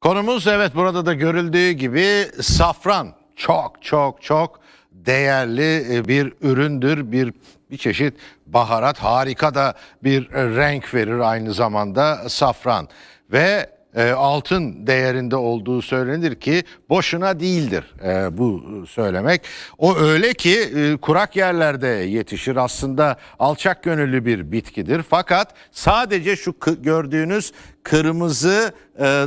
Konumuz evet burada da görüldüğü gibi safran. Çok çok çok değerli e, bir üründür. Bir bir çeşit baharat harika da bir e, renk verir aynı zamanda safran. Ve e, altın değerinde olduğu söylenir ki boşuna değildir e, bu söylemek. O öyle ki e, kurak yerlerde yetişir aslında alçak gönüllü bir bitkidir. Fakat sadece şu gördüğünüz kırmızı e,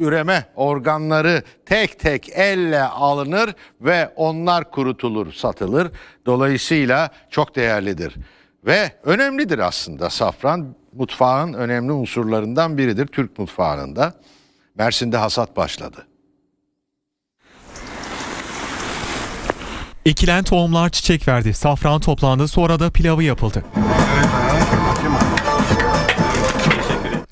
üreme organları tek tek elle alınır ve onlar kurutulur, satılır. Dolayısıyla çok değerlidir. Ve önemlidir aslında safran. Mutfağın önemli unsurlarından biridir Türk mutfağının da. Mersin'de hasat başladı. Ekilen tohumlar çiçek verdi. Safran toplandı sonra da pilavı yapıldı.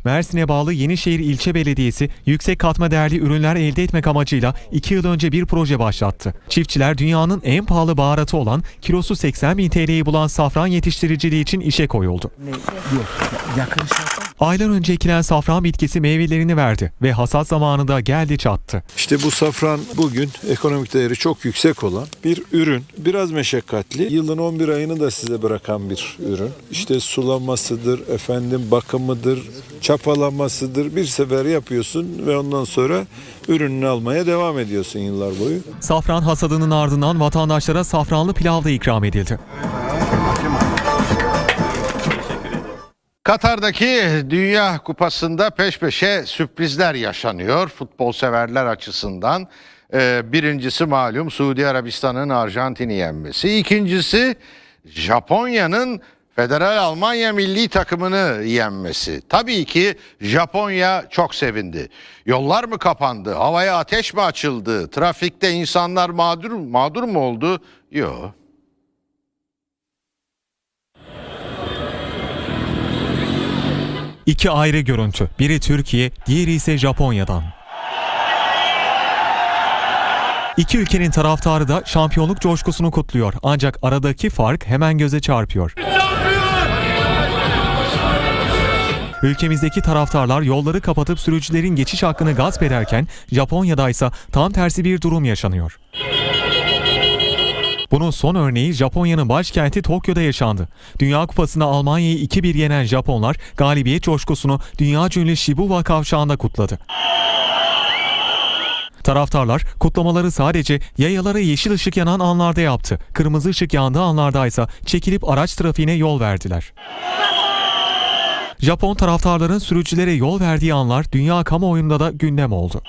Mersin'e bağlı Yenişehir İlçe Belediyesi yüksek katma değerli ürünler elde etmek amacıyla 2 yıl önce bir proje başlattı. Çiftçiler dünyanın en pahalı baharatı olan kilosu 80 bin TL'yi bulan safran yetiştiriciliği için işe koyuldu. Aylar önce ekilen safran bitkisi meyvelerini verdi ve hasat zamanı da geldi çattı. İşte bu safran bugün ekonomik değeri çok yüksek olan bir ürün. Biraz meşakkatli. Yılın 11 ayını da size bırakan bir ürün. İşte sulamasıdır, efendim bakımıdır, çapalamasıdır. Bir sefer yapıyorsun ve ondan sonra ürününü almaya devam ediyorsun yıllar boyu. Safran hasadının ardından vatandaşlara safranlı pilav da ikram edildi. Katar'daki Dünya Kupası'nda peş peşe sürprizler yaşanıyor futbol severler açısından. Ee, birincisi malum Suudi Arabistan'ın Arjantin'i yenmesi. İkincisi Japonya'nın Federal Almanya milli takımını yenmesi. Tabii ki Japonya çok sevindi. Yollar mı kapandı? Havaya ateş mi açıldı? Trafikte insanlar mağdur mağdur mu oldu? Yok. İki ayrı görüntü. Biri Türkiye, diğeri ise Japonya'dan. İki ülkenin taraftarı da şampiyonluk coşkusunu kutluyor. Ancak aradaki fark hemen göze çarpıyor. Ülkemizdeki taraftarlar yolları kapatıp sürücülerin geçiş hakkını gasp ederken Japonya'da ise tam tersi bir durum yaşanıyor. Bunun son örneği Japonya'nın başkenti Tokyo'da yaşandı. Dünya Kupası'nda Almanya'yı 2-1 yenen Japonlar galibiyet coşkusunu dünya ünlü Shibuya kavşağında kutladı. Taraftarlar kutlamaları sadece yayalara yeşil ışık yanan anlarda yaptı. Kırmızı ışık yandığı anlardaysa çekilip araç trafiğine yol verdiler. Japon taraftarların sürücülere yol verdiği anlar dünya kamuoyunda da gündem oldu.